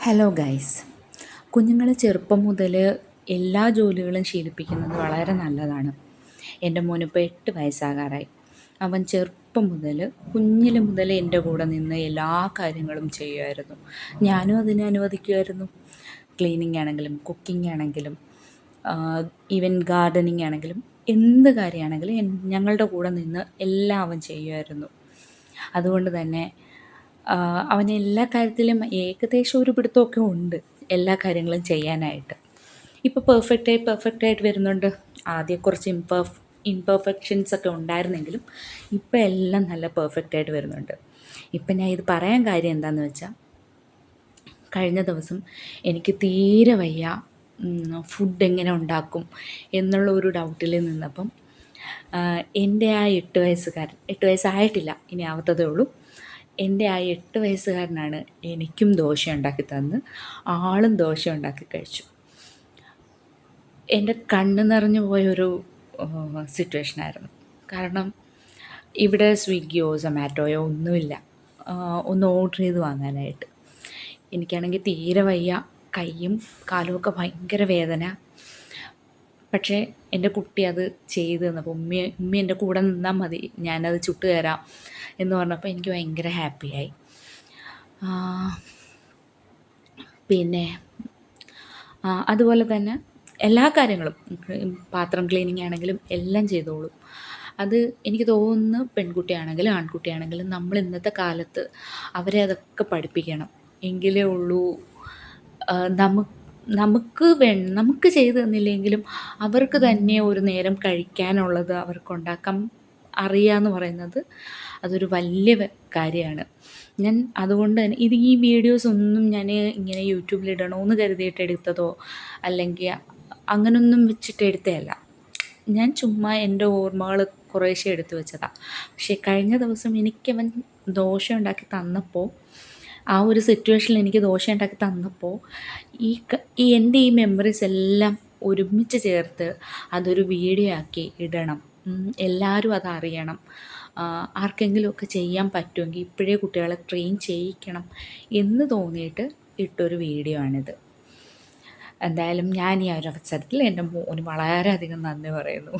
Hello guys കുഞ്ഞുങ്ങളെ ചെറുപ്പം മുതൽ എല്ലാ ജോലികളും ശീലിപ്പിക്കുന്നത് വളരെ നല്ലതാണ്. എന്റെ മോനിപ്പോൾ എട്ട് വയസ്സാകാറായി. അവൻ ചെറുപ്പം മുതൽ കുഞ്ഞിൽ മുതൽ എന്റെ കൂടെ നിന്ന് എല്ലാ കാര്യങ്ങളും ചെയ്യുമായിരുന്നു. ഞാനും അതിനെ അനുവദിക്കുമായിരുന്നു. ക്ലീനിങ് ആണെങ്കിലും കുക്കിംഗ് ആണെങ്കിലും ഈവൻ ഗാർഡനിങ് ആണെങ്കിലും എന്ത് കാര്യമാണെങ്കിലും ഞങ്ങളുടെ കൂടെ നിന്ന് എല്ലാം അവൻ ചെയ്യുമായിരുന്നു. അതുകൊണ്ട് തന്നെ അവന് എല്ലാ കാര്യത്തിലും ഏകദേശം ഒരു പിടുത്തമൊക്കെ ഉണ്ട് എല്ലാ കാര്യങ്ങളും ചെയ്യാനായിട്ട്. ഇപ്പോൾ പെർഫെക്റ്റായി പെർഫെക്റ്റായിട്ട് വരുന്നുണ്ട്. ആദ്യം കുറച്ച് ഇംപെർഫ് ഇംപെർഫെക്ഷൻസ് ഒക്കെ ഉണ്ടായിരുന്നെങ്കിലും ഇപ്പം എല്ലാം നല്ല പെർഫെക്റ്റായിട്ട് വരുന്നുണ്ട്. ഇപ്പം ഞാൻ ഇത് പറയാൻ കാര്യം എന്താണെന്ന് വെച്ചാൽ കഴിഞ്ഞ ദിവസം എനിക്ക് തീരെ വയ്യ ഫുഡ് എങ്ങനെ ഉണ്ടാക്കും എന്നുള്ള ഒരു ഡൗട്ടിൽ നിന്നപ്പം എന്റെ ആ എട്ട് വയസ്സുകാരൻ എട്ട് വയസ്സായിട്ടില്ല ഇനി ആവത്തതേ ഉള്ളൂ. എന്റെ ആ എട്ട് വയസ്സുകാരനാണ് എനിക്കും ദോശ ഉണ്ടാക്കി തന്ന് ആളും ദോശ ഉണ്ടാക്കി കഴിച്ചു. എന്റെ കണ്ണ് നിറഞ്ഞു പോയൊരു സിറ്റുവേഷനായിരുന്നു കാരണം ഇവിടെ സ്വിഗ്ഗിയോ സൊമാറ്റോയോ ഒന്നുമില്ല. ഒന്ന് ഓർഡർ ചെയ്ത് വാങ്ങാനായിട്ട്. എനിക്കാണെങ്കിൽ തീരെ വയ്യ. കൈയും കാലുമൊക്കെ ഭയങ്കര വേദന. പക്ഷേ എന്റെ കുട്ടി അത് ചെയ്ത് തന്നപ്പോൾ ഉമ്മ ഉമ്മ എന്റെ കൂടെ നിന്നാൽ മതി ഞാനത് ചുട്ട് തരാം എന്ന് പറഞ്ഞപ്പോൾ എനിക്ക് ഭയങ്കര ഹാപ്പിയായി പിന്നെ അതുപോലെ തന്നെ എല്ലാ കാര്യങ്ങളും പാത്രം ക്ലീനിങ് ആണെങ്കിലും എല്ലാം ചെയ്തോളും. അത് എനിക്ക് തോന്നുന്നു പെൺകുട്ടിയാണെങ്കിലും ആൺകുട്ടിയാണെങ്കിലും നമ്മൾ ഇന്നത്തെ കാലത്ത് അവരെ അതൊക്കെ പഠിപ്പിക്കണം. എങ്കിലേ ഉള്ളൂ. നമുക്ക് നമുക്ക് വേ നമുക്ക് ചെയ്ത് തന്നില്ലെങ്കിലും അവർക്ക് തന്നെ ഒരു നേരം കഴിക്കാനുള്ളത് അവർക്കുണ്ടാക്കാൻ അറിയാമെന്ന് പറയുന്നത് അതൊരു വലിയ കാര്യമാണ്. ഞാൻ അതുകൊണ്ട് തന്നെ ഇത് ഈ വീഡിയോസ് ഒന്നും ഞാൻ ഇങ്ങനെ യൂട്യൂബിൽ ഇടണമെന്ന് കരുതിയിട്ട് എടുത്തതോ അല്ലെങ്കിൽ അങ്ങനൊന്നും വെച്ചിട്ട് എടുത്തതല്ല. ഞാൻ ചുമ്മാ എന്റെ ഓർമ്മകൾ കുറേശ്ശെ എടുത്തു വെച്ചതാണ് പക്ഷേ കഴിഞ്ഞ ദിവസം എനിക്കവൻ ദോശ ഉണ്ടാക്കി തന്നപ്പോൾ ആ ഒരു സിറ്റുവേഷനിൽ എനിക്ക് ദോശ ഉണ്ടാക്കി തന്നപ്പോൾ ഈ ഈ എന്റെ ഈ മെമ്മറീസ് എല്ലാം ഒരുമിച്ച് ചേർത്ത് അതൊരു വീഡിയോ ആക്കി ഇടണം. എല്ലാവരും അതറിയണം ആർക്കെങ്കിലുമൊക്കെ ചെയ്യാൻ പറ്റുമെങ്കിൽ ഇപ്പോഴേ കുട്ടികളെ ട്രെയിൻ ചെയ്യിക്കണം എന്ന് തോന്നിയിട്ട് ഇട്ടൊരു വീഡിയോ ആണിത്. എന്തായാലും ഞാൻ ഈ ഒരു അവസരത്തിൽ എന്റെ മോന് വളരെയധികം നന്ദി പറയുന്നു.